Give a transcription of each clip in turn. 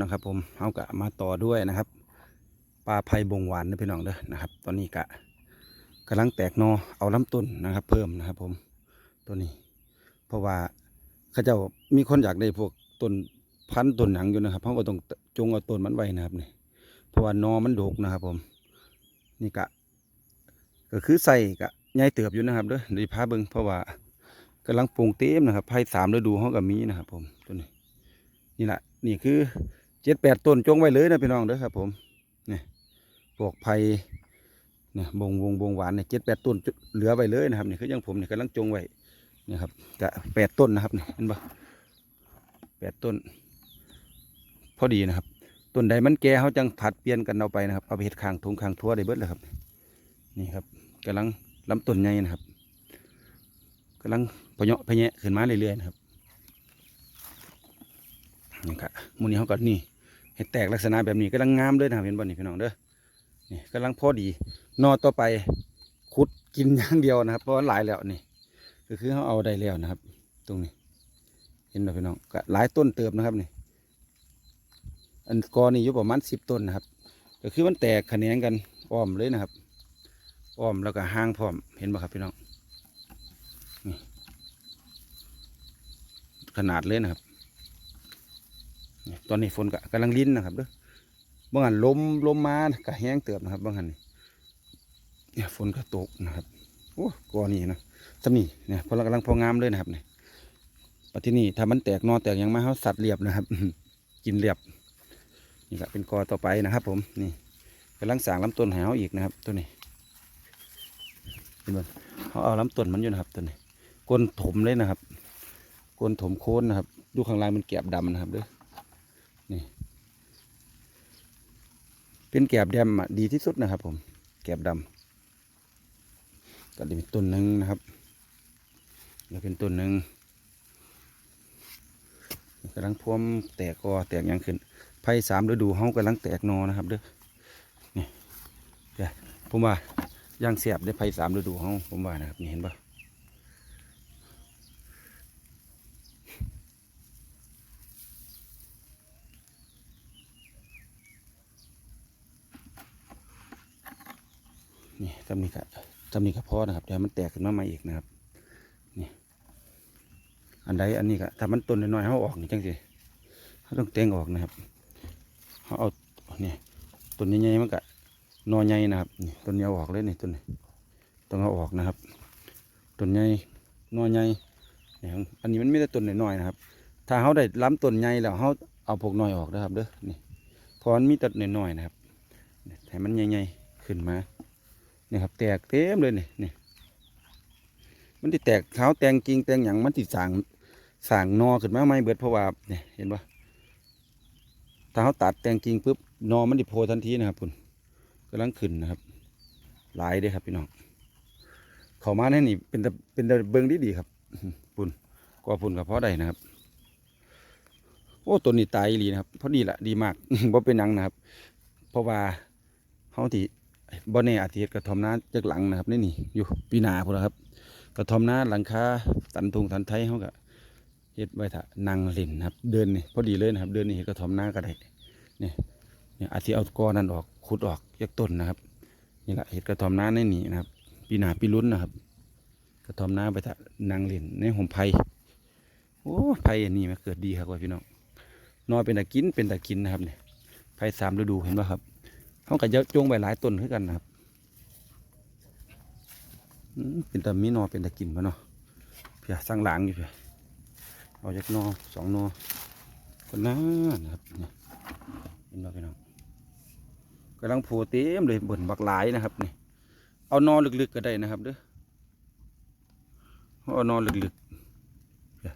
นะครับ ผมเอากะมาต่อด้วยนะครับปลาไผ่บงหวานนะพี่น้องเด้อนะครับ ตอนนี้กะกำลังแตกนอเอาลำต้นนะครับ เพิ่มนะครับ ผมตัวนี้ เพราะว่าเขาเจ้ามีคนอยากได้พวกต้นพันต้นหนังอยู่นะครับเขาก็ต้องจงเอาต้นมันไว้นะครับนี่เพราะว่านอมันดกนะครับ ผม นี่กะ ก็คือใส่กะใหญ่เติบอยู่นะครับเด้อดีพาเบิงเพราะว่ากำลังปลูกเต็มนะครับไผ่สามฤดูเขาก็มีนะครับ ผมตัวนี้นี่แหละนี่คือ เจ็ดแปดต้นจงไว้เลยนะพี่น้องเด้อครับ ผมนี่พวกไผ่เนี่ยบงวงบงหวานเนี่ยเจ็ดแปดต้นเหลือไว้เลยนะครับนี่คืออยังผมเนี่ยกำลังจงไว้นี่ครับกะแปดต้นนะครับนี่เห็นปะแปดต้น พอดีนะครับต้นใดมันแก่เขาจังผัดเปลี่ยนกันเอาไปนะครับเอาไปเห็ดคางทงคางทั่วได้เบิดเลยครับ นี่ครับกำลังลำต้นใหญ่นะครับกำลังพะเยาะพะแยะขึ้นมาเรื่อยๆนะครับนี่ครับมูนี้เขาก็นี่ เห็ดแตกลักษณะแบบนี้กำลังงามเลยนะเห็นบ่นี่พี่น้องเด้อนี่กำลังพอดีนอต่อไปขุดกินอย่างเดียวนะครับ เพราะว่าหลายแล้วนี่ก็คือเขาเอาได้แล้วนะครับ ตรงนี้ เห็นบ่พี่น้องก็หลายต้นเติบนะครับนี่อันกอนี่อยู่ประมาณสิบต้นนะครับ ก็คือมันแตกแขนงกันอ้อมเลยนะครับอ้อมแล้วก็ห้างพร้อมเห็นบ่ครับพี่น้องนี่ขนาดเลยนะครับ ตอนนี้ฝนก็กำลังลิ้นนะครับเด้อบางหันลมลมมาก็แห้งเติบนะครับบางหันเนี่ยฝนก็ตกนะครับโอ้กอนี่นะสำนี่เนี่ยพอเรากำลังพองามเลยนะครับเนี่ยปัจจุบันนี้ถ้ามันแตกนอแตกยังมาเขาสัตว์เรียบนะครับ กินเรียบนี่ก็เป็นกอต่อไปนะครับ ผมนี่กำลังสางลำต้นหเขาอีกนะครับ ตัวนี้เห็นไหมเขาเอาลำต้นมันอยู่นะครับตัวนี้ก้นถมเลยนะครับก้นถมโค้นนะครับ ดูข้างล่างมันแกบดำนะครับเด้อ เป็นแกบดำอะดีที่สุดนะครับ ผม แกบดำก็จะมีต้นหนึ่งนะครับแล้วเป็นต้นหนึ่งกำลังพ่วมแตกกอแตกยังขึ้นไผ่สามฤดูเฮากำลังแตกนอนะครับเด้อนี่ยผมว่าย่างเสียบได้ไผ่สามฤดูเฮาผมว่านะครับนี่เห็นปะ นี่ทำนี่ก็ทำนี่ก็พอนะครับเดี๋ยวมันแตกขึ้นมาใหม่อีกนะครับนี่อันใดอันนี้ก็ถ้ามันต้นน้อยๆเขาออกนี่จังสิเขาต้องแต่งออกนะครับเขาเอาเนี่ยต้นใหญ่ๆมันก็นอใหญ่นะครับนี่ต้นใหญ่ออกเลยนี่ต้นนี้ต้องเอาออกนะครับต้นใหญ่นอใหญ่เนี่ยอันนี้มันไม่ได้ต้นน้อยๆนะครับ ถ้าเขาได้ล้ำต้นใหญ่แล้วเขาเอาพวกน้อยออกนะครับเด้อนี่พราะมันมีต้นน้อยๆนะครับให้มันใหญ่ๆขึ้นมา นี่ครับแตกเต็มเลยนี่นี่มันที่แตกเท้าแตงจริงแตงอย่างมันติดสางสางนอขึ้นมาไม่เบิดเพราะว่าเนี่ยเห็นปะถ้าเขาตัดแตงจริงปุ๊บนอมันติโพทันทีนะครับคุณกำลังขึ้นนะครับ หลายเด้ครับพี่น้องเขามาแน่นี่เป็นตะเป็นเบิงดีดีครับปุ่นกว่าปุ่นกับเพราะใดนะครับ โอ้ตัวนี้ตายอีนะครับเพราะดีละดีมากบ่เป็นนังนะครับ เพราะว่าเขาที่ บ่แน่อาทิตย์กระทอมนาจากหลังนะครับนี่นี่อยู่ปีนาพุ่นละครับ กระทอมนาหลังคาตันทุงตันไทยเขาก็เฮ็ดไว้ถ้านั่งเล่นนะครับ เดินนี่พอดีเลยนะครับ เดินนี่เฮ็ดกระทอมนาก็ได้นี่เนี่ยอาทิตย์เอากอนั่นออกขุดออกจากต้นนะครับนี่แหละเฮ็ดกระทอมนาในนี่นะครับ ปีนาปีลุ้นนะครับ กระทอมนาไปถ้านั่งเล่นในห่มไผ่โอ้ไผ่อันนี้มันเกิดดีครับว่าพี่น้องนอนเป็นตะกินเป็นตะกินนะครับเนี่ยไผ่สามฤดูเห็นป่ะครับ เขาก็จะจงไปหลายต้นขึ้นกันนะครับเป็นตะมีนอเป็นตะกินปะเนาะเพียสร้างหลังอยู่เพียเอาจากนอสองนอคนนั้นนะครับเนี่ยเห็นบ่พี่น้องกำลังโผล่เต็มเลยบนบักหลายนะครับนี่เอานอลึกๆก็ได้นะครับเด้อเอานอลึกๆเพีย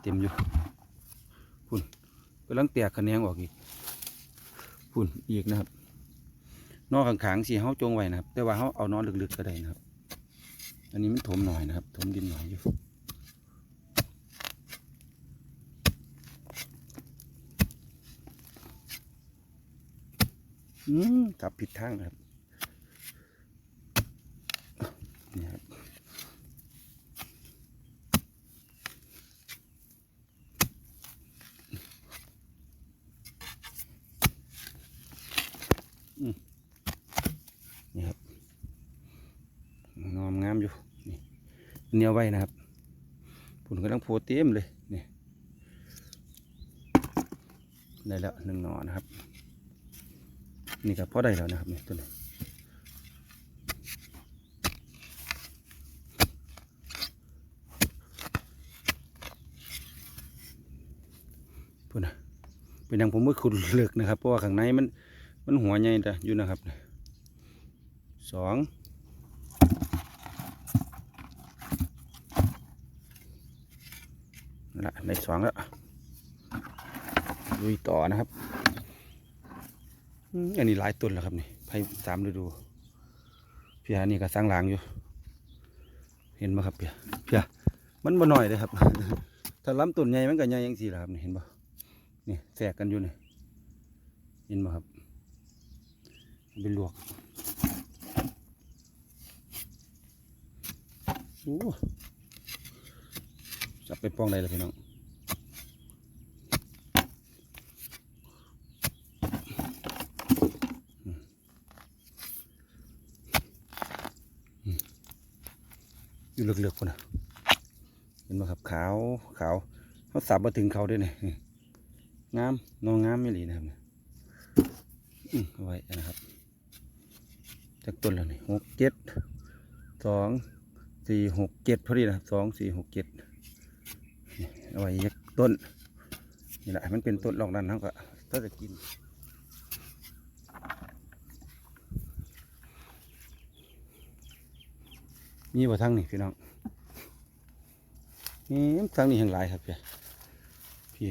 เต็มอยู่พุ่นกำลังแตกคะแนนออกอีกพุ่นอีกนะครับ นอกขางๆสีเขาจงไว้นะครับ แต่ว่าเขาเอานอนลึกๆก็ได้นะครับ อันนี้มันถมหน่อยนะครับถมดินหน่อยอยู่อืมกลับผิดทางนะครับนี่ครับ อืมนี่ครับงอมงามอยู่นี่ เนียวไว้นะครับผุนกำลังโพเต็มเลยนี่ได้แล้วหนึ่งหนอนะครับ นี่ก็พอได้แล้วนะครับนี่ตัวนี้พูดนะเป็นอย่างผมเมื่อคุณเลือกนะครับ เพราะว่าข้างในมันมันหัวใหญ่แต่อยู่นะครับสองนั่น ละในสองแล้วลุยต่อนะครับอันนี้หลายต้นแล้วครับนี่ไผ่สามฤดูเพียนี่ก็สร้างรางอยู่ เห็นไหมครับเพียเพียมันบ่น้อยเลยครับ ถ้าล้ำต้นใหญ่มันก็ใหญ่ยังสี่ละครับนี่เห็นบ่นี่แทรกกันอยู่นี่เห็นไหมครับเอาไปลวกโอ้ จับไปป้องได้เลยพี่น้องอยู่เลือกๆคนนะเห็นไหมครับขาวขาวเขาสับมาถึงเขาด้วยเนี่ยงามนองงามไม่หลีนะครับเนี่ยอืมเอาไว้นะครับจากต้นแล้วนี่หกเจ็ดสองสี่หกเจ็ดพอดีนะครับสองสี่หกเจ็ด เอาไว้ยักต้น นี่แหละมันเป็นต้นลอกนั้นเขาก็ถ้าจะกินมีบ่ทั้งนี่พี่น้องนี่ทั้งนี้แห่งหลายครับพี่พี่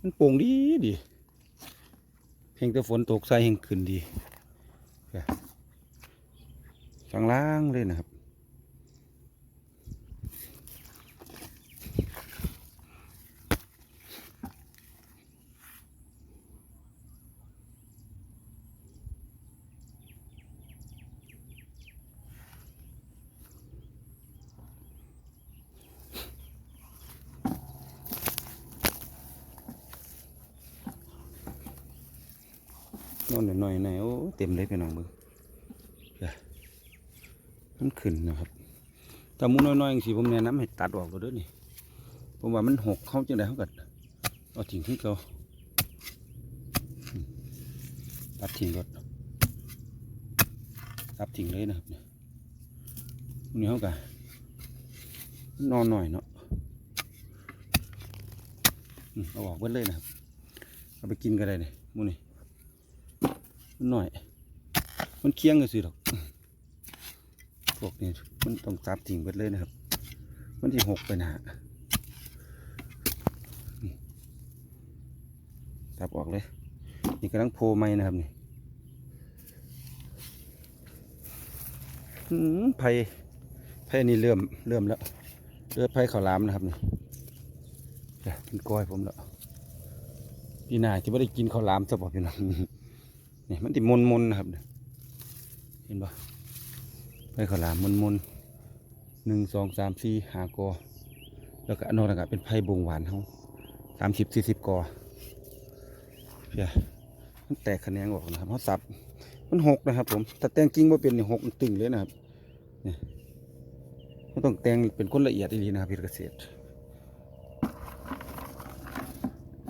มันโป่งดีดีเพียงแต่ฝนตกใส่แห่งขึ้นดีพี่ข้างล่างเลยนะครับ นอนหน่อยๆหน่อยโอ้เต็มเลยพี่น้องมึงมันขึ้นนะครับถ้าหมูน้อยๆอย่างสิผมแนะนำให้ตัดออกก็เด้อนี่ผมว่ามันหกเข้าจังไดเขากัดเอาทิ้งที่เขาตัดทิ้งรถตัดทิ้งเลยนะครับเนี่ยนี้เขากันอนหน่อยเนาะเอาออกเบิดเลยนะครับเอาไปกินก็ได้เนี่ยมูนี่ มันหน่อย มันเคียงกันสิหรอกพวกนี้มันต้องจับทิ้งไปเลยนะครับ มันที่หกไปนะฮะจับออกเลย นี่กำลังโพไหมนะครับนี่อืมไผ่ไผ่นี่เริ่มเริ่มแล้วเริ่มไผ่ข้าวลามนะครับนี่เป็นก้อยผมแล้วพี่นาที่ไม่ได้กินข้าวลามจะบอกพี่น้อง นี่มันติมนมนนะครับ เห็นปะไปข้าวหลามมนมนหนึ่งสองสามสี่หากอ แล้วก็อนนนะครับเป็นไผ่บงหวานเขาสามสิบสี่สิบกอเพียมันแตกคะแนนออกนะครับเขาสับ มันหกนะครับ ผมถ้าแตงกิ้งว่าเป็นหกมันตึงเลยนะครับนี่มันต้องแตงเป็นคนละเอียดอีหลีนะครับพี่เกษตร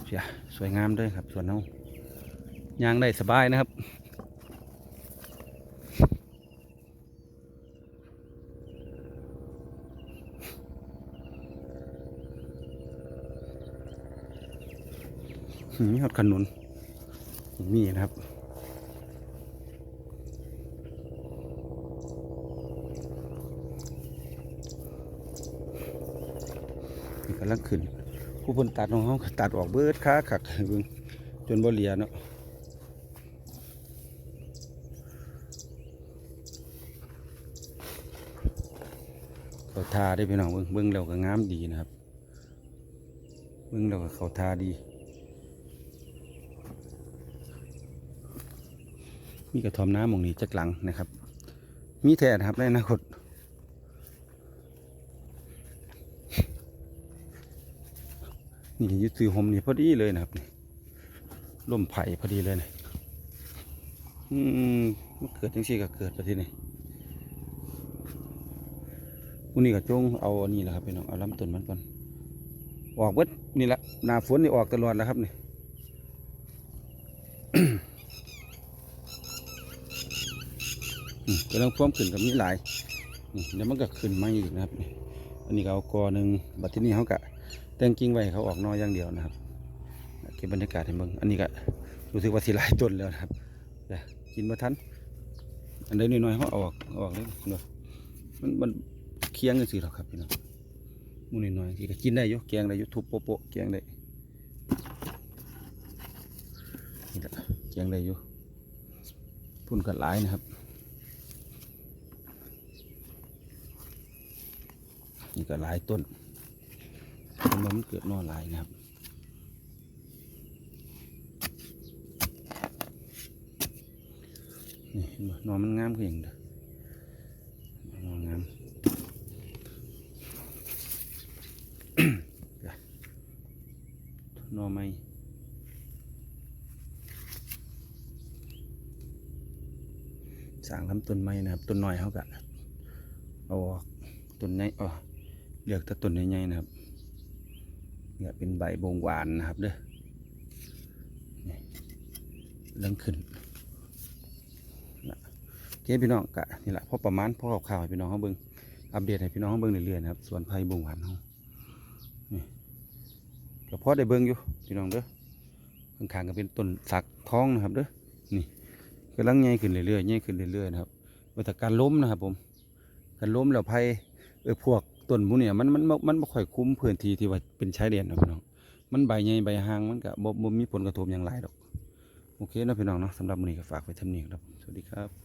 เพียสวยงามด้วยครับส่วนเขา ยางได้สบายนะครับมีหอดขนุนมีนะครับกำลังขึ้นผู้บนตัดของเขาตัดออกเบิดค้าขักเบิ่งจนบ่เหลียเนาะ เขา ทาได้พี่น้องเบิ่งเบิ่งแล้วก็งามดีนะครับ เบิ่งแล้วก็เขาทาดี มีกระทอมน้ำมองนี้จักหลังนะครับ มีแท้นะครับในอนาคตนี่ยึดซื้อหมนี่พอดีเลยนะครับนี่ล่มไผ่พอดีเลยนี่ยอืมมันเกิดจังซี่ก็เกิดไปที่นี่ วันนี้ก็จงเอาอันนี้แหละครับพี่น้องเอาลำต้นมันก่อนออกเบิดนี่แหละหน้าฝนนี่ออกตลอดแล้วครับนี่กำลังฟ้อมขึ้นกับนี้หลายนี่เดี๋ยวมันก็ขึ้นมาอีกนะครับ อันนี้ก็เอากอหนึ่งบัดที่นี่เขากะแต่งกิ่งไว้ให้เขาออกนออย่างเดียวนะครับเก็บบรรยากาศให้เบิ่งอันนี้ก็รู้สึกว่าสิหลายต้นแล้วนะครับกินมาทันอันใดน้อยๆเขาออกออกเลยเนาะมันมัน คียงกันสิหรอกครับพี่น้องมูนน้อยที่ก็กินได้ยู่แกงได้ยู่ทุบโปะๆแกงได้นี่แหละแกงได้ยู่พุ่นกันหลายนะครับนี่ก็หลายต้นต้นมันเกิดนอหลายนะครับนี่นบ่หนอมันงามคืออย่างเด้อนองาม เดี๋ยวหนอไม้ สางลำต้นไม้นะครับต้นน้อยเขากะเอาออกต้นใหญ่อ๋อเลือกแต่ต้นใหญ่ๆนะครับเนี่ยเป็นใบบงหวานนะครับเด้อนี่เริ่มขึ้นโอเคพี่น้องกะนี่แหละพอประมาณพอข่าวให้พี่น้องเขาเบิ่งอัปเดตให้พี่น้องเขาเบิ่งเรื่อยๆนะครับส่วนไผ่บงหวานเขานี่ก็พอได้เบิ่งอยู่พี่น้องเด้อข้างๆก็เป็นต้นสักทองนะครับเด้อนี่ กำลังใหญ่ขึ้นเรื่อยๆใหญ่ขึ้นเรื่อยๆนะครับว่าแต่การล้มนะครับผม การล้มแล้วไผ่เออพวกต้นมูเนี่ยมันมันมันมันบ่ค่อยคุ้มพื้นที่ที่ว่าเป็นชายแดนนะพี่น้อง มันใบใหญ่ใบห่างมันก็บ่บ่มีผลกระทบอย่างไรหรอก โอเคนะพี่น้องเนาะสำหรับมื้อนี้ก็ฝากไว้เท่านี้ครับ สวัสดีครับ